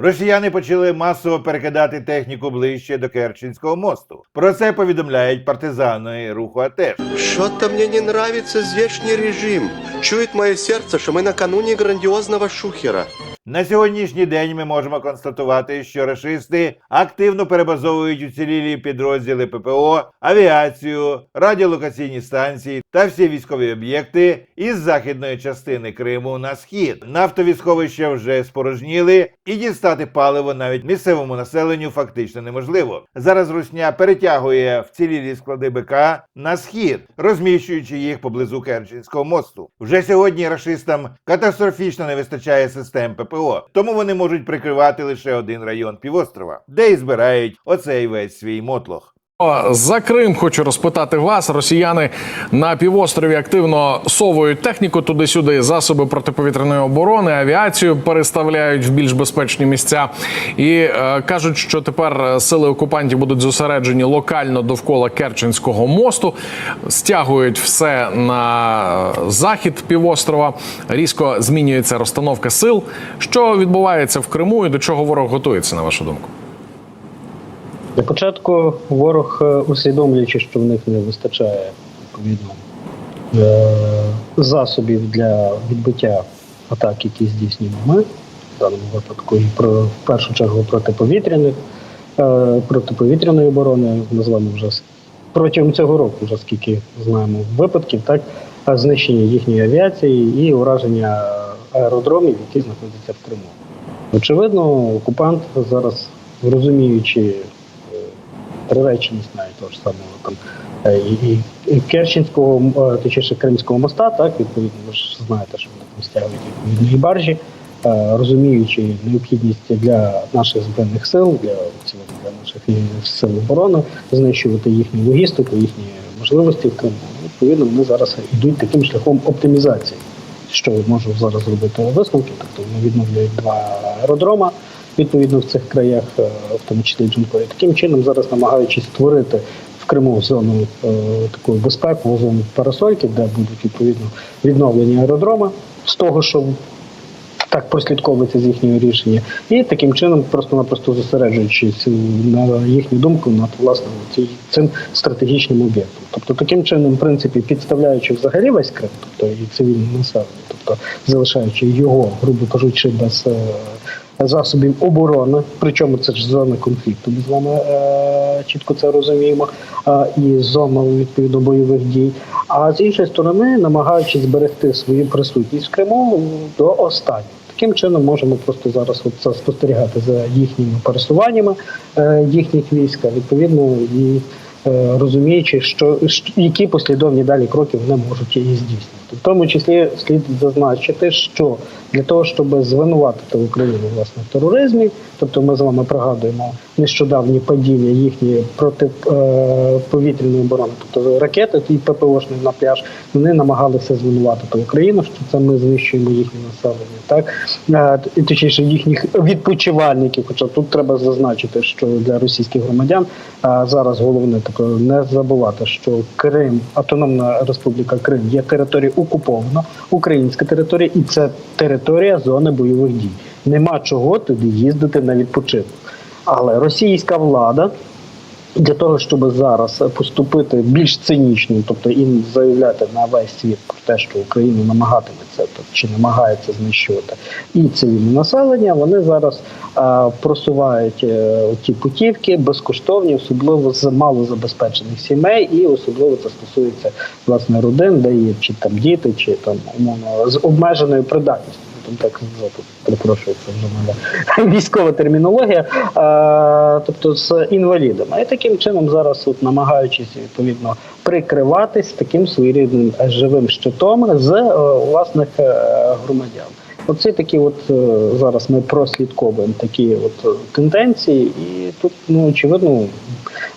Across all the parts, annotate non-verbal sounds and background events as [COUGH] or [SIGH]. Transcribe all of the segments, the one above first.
Росіяни почали масово перекидати техніку ближче до Керченського мосту. Про це повідомляють партизани руху АТЕШ. Что-то мне не нравится здешний режим. Чует мое сердце, что мы накануне грандиозного шухера. На сьогоднішній день ми можемо констатувати, що рашисти активно перебазовують уцілілі підрозділи ППО, авіацію, радіолокаційні станції та всі військові об'єкти із західної частини Криму на схід. Нафтові сховища вже спорожніли, і дістати паливо навіть місцевому населенню фактично неможливо. Зараз Русня перетягує вцілілі склади БК на схід, розміщуючи їх поблизу Керченського мосту. Вже сьогодні рашистам катастрофічно не вистачає систем ППО, тому вони можуть прикривати лише один район півострова, де і збирають оцей весь свій мотлох. За Крим хочу розпитати вас. Росіяни на півострові активно совують техніку туди-сюди, засоби протиповітряної оборони, авіацію переставляють в більш безпечні місця і е, кажуть, що тепер сили окупантів будуть зосереджені локально довкола Керченського мосту, стягують все на е, захід півострова. Різко змінюється розстановка сил. Що відбувається в Криму і до чого ворог готується, на вашу думку? Для початку ворог, е, усвідомлюючи, що в них не вистачає відповідно е, засобів для відбиття атак, які здійснюємо ми, в даному випадку, і про в першу чергу протиповітряних, е, протиповітряної оборони, назвемо вже протягом цього року, вже скільки знаємо випадків, так знищення їхньої авіації і ураження аеродромів, які знаходяться в Криму. Очевидно, окупант зараз розуміючи приреченість навіть того ж самого там е, і, і, Керченського, е, точніше Кримського моста, так відповідно, ви ж знаєте, що вони там стягують відповідно і баржі, е, розуміючи необхідність для наших збройних сил, для для наших сил оборони, знищувати їхню логістику, їхні можливості в Криму. Відповідно, вони зараз йдуть таким шляхом оптимізації. Що можу зараз зробити висновки, тобто вони відновлюють два аеродрома відповідно в цих краях, е, в тому числі Джункої. Таким чином зараз намагаючись створити в Криму зону е, таку безпекову зону парасольки, де будуть відповідно відновлені аеродроми з того, що так прослідковується з їхнього рішення, і таким чином просто-напросто зосереджуючись на їхню думку над власне цим стратегічним об'єктом. Тобто таким чином, в принципі, підставляючи взагалі весь Крим, тобто і цивільне населення, тобто залишаючи його, грубо кажучи, без е, засобів оборони, причому це ж зона конфлікту, ми з вами е, чітко це розуміємо, е, і зона відповідно бойових дій. А з іншої сторони, намагаючись зберегти свою присутність в Криму до останнього. Таким чином можемо просто зараз от це спостерігати за їхніми пересуваннями е, їхніх військ, відповідно і розуміючи, що, що які послідовні далі кроки вони можуть її здійснити. В тому числі слід зазначити, що для того, щоб звинуватити Україну власне в тероризмі, тобто ми з вами пригадуємо нещодавні падіння їхньої протиповітряної оборони, тобто ракети і ППОшний на пляж, вони намагалися звинуватити Україну, що це ми знищуємо їхнє населення, так Е, і точніше їхніх відпочивальників. Хоча тут треба зазначити, що для російських громадян е, зараз головне таке не забувати, що Крим, Автономна Республіка Крим є територією окупована, українська територія, і це територія зони бойових дій. Нема чого туди їздити на відпочинок. Але російська влада для того, щоб зараз поступити більш цинічно, тобто і заявляти на весь світ про те, що Україна намагатиметься чи намагається знищувати і цивільне населення, вони зараз а, просувають е, ті путівки безкоштовні, особливо з малозабезпечених сімей, і особливо це стосується власне родин, де є чи там діти, чи там умовно з обмеженою придатністю. Там так сказати, перепрошую, це вже мене [LAUGHS] військова термінологія, е, тобто з інвалідами. І таким чином зараз, от, намагаючись відповідно прикриватись таким своєрідним живим щитом з е, власних е, громадян. Оці такі, от е, зараз ми прослідковуємо такі от е, тенденції, і тут ну очевидно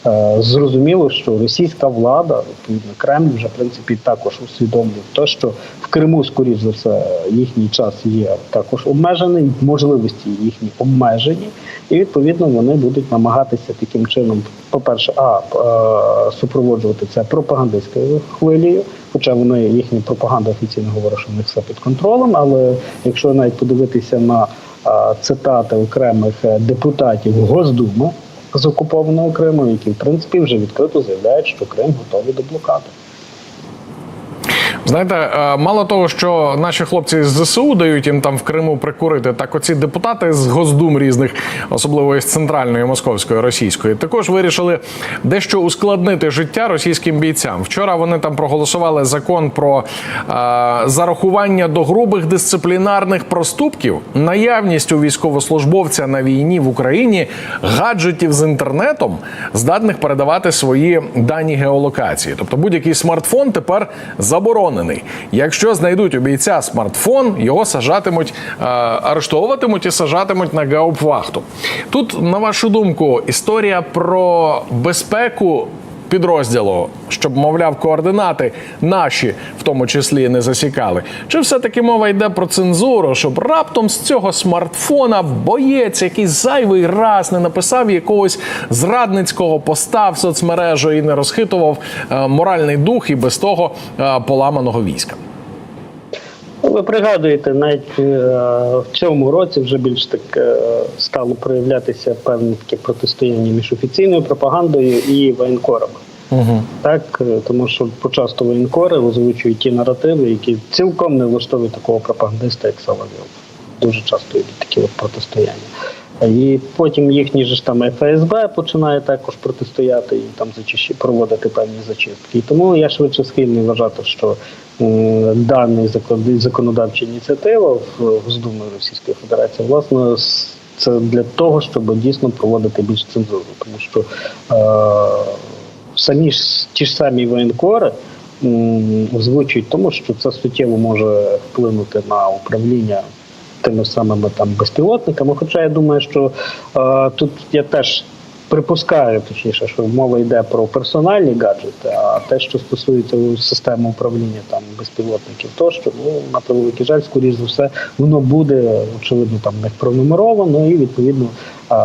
е, зрозуміло, що російська влада, відповідно Кремль, вже в принципі також усвідомлює те, що в Криму, скоріш за все, їхній час є також обмежений, можливості їхні обмежені, і відповідно вони будуть намагатися таким чином, по-перше, а е, супроводжувати це пропагандистською хвилею. Хоча вони їхня пропаганда офіційно говорить, що в них все під контролем. Але якщо навіть подивитися на цитати окремих е, депутатів Госдуми з окупованого Криму, які в принципі вже відкрито заявляють, що Крим готовий до блокади. Знаєте, е, мало того, що наші хлопці з ЗСУ дають їм там в Криму прикурити, так оці депутати з Госдум різних, особливо із центральної московської російської, також вирішили дещо ускладнити життя російським бійцям. Вчора вони там проголосували закон про е, зарахування до грубих дисциплінарних проступків, наявність у військовослужбовця на війні в Україні гаджетів з інтернетом, здатних передавати свої дані геолокації. Тобто будь-який смартфон тепер заборонений. Якщо знайдуть у бійця смартфон, його сажатимуть, е, арештовуватимуть і сажатимуть на гаупвахту. Тут, на вашу думку, історія про безпеку підрозділу, щоб, мовляв, координати наші в тому числі не засікали. Чи все-таки мова йде про цензуру, щоб раптом з цього смартфона боєць якийсь зайвий раз не написав якогось зрадницького поста в соцмережу і не розхитував е, моральний дух і без того е, поламаного війська? Ну, Ви пригадуєте, навіть е, в цьому році вже більш так е, стало проявлятися певне таке протистояння між офіційною пропагандою і воєнкорами. Так, е, тому що почасто воєнкори озвучують ті наративи, які цілком не влаштовують такого пропагандиста, як Соловйов. Дуже часто йдуть такі от протистояння. І потім їхній же ж там ФСБ починає також протистояти і там зачищі проводити певні зачистки. І тому я швидше схильний вважати, що м, даний закон- законодавча ініціатива в Госдумі Російської Федерації власне це для того, щоб дійсно проводити більш цензуру, тому що е, самі ж ті ж самі воєнкори озвучують тому, що це суттєво може вплинути на управління тими самими там безпілотниками. Хоча я думаю, що е, тут я теж припускаю, точніше, що мова йде про персональні гаджети, а те, що стосується системи управління там безпілотників, тощо, ну на превеликий жаль, скоріш за все, воно буде очевидно там не пронумеровано і відповідно е,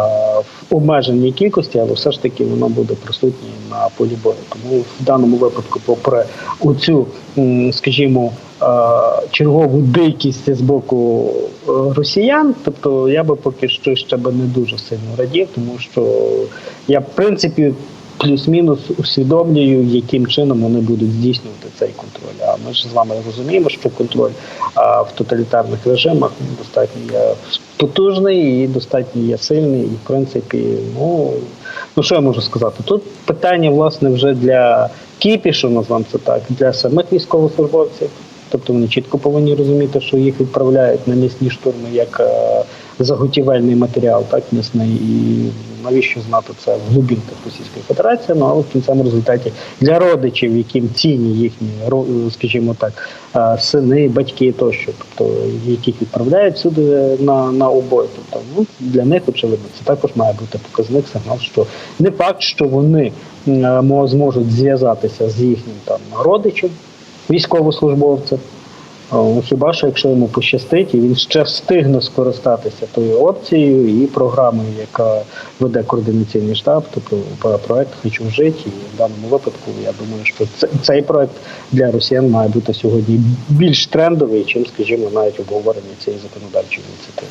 обмеженій кількості, але все ж таки воно буде присутнє на полі бою. Тому в даному випадку, попри оцю, скажімо, е, чергову дикість з боку е, росіян, тобто я би поки що ще би не дуже сильно радів, тому що я в принципі. Плюс-мінус усвідомлюю, яким чином вони будуть здійснювати цей контроль. А ми ж з вами розуміємо, що контроль а, в тоталітарних режимах достатньо є потужний і достатньо є сильний. І в принципі, ну ну що я можу сказати? Тут питання власне вже для кіпішу, назвам це так, для самих військовослужбовців. Тобто вони чітко повинні розуміти, що їх відправляють на м'ясні штурми як е, заготівельний матеріал, так м'ясний, і навіщо знати це в глибинках Російської Федерації. Ну але в кінцевому результаті для родичів, яким цінні їхні скажімо так, сини, батьки тощо, тобто яких відправляють сюди на, на обой. Тобто ну для них очевидно це також має бути показник сигнал, що не факт, що вони зможуть зв'язатися з їхнім там родичем військовослужбовця. О, Хіба що якщо йому пощастить, і він ще встигне скористатися тою опцією і програмою, яка веде координаційний штаб, тобто проект Хочу жити. І в даному випадку я думаю, що це- цей проект для росіян має бути сьогодні більш трендовий, чим, скажімо, навіть обговорення цієї законодавчої ініціативи.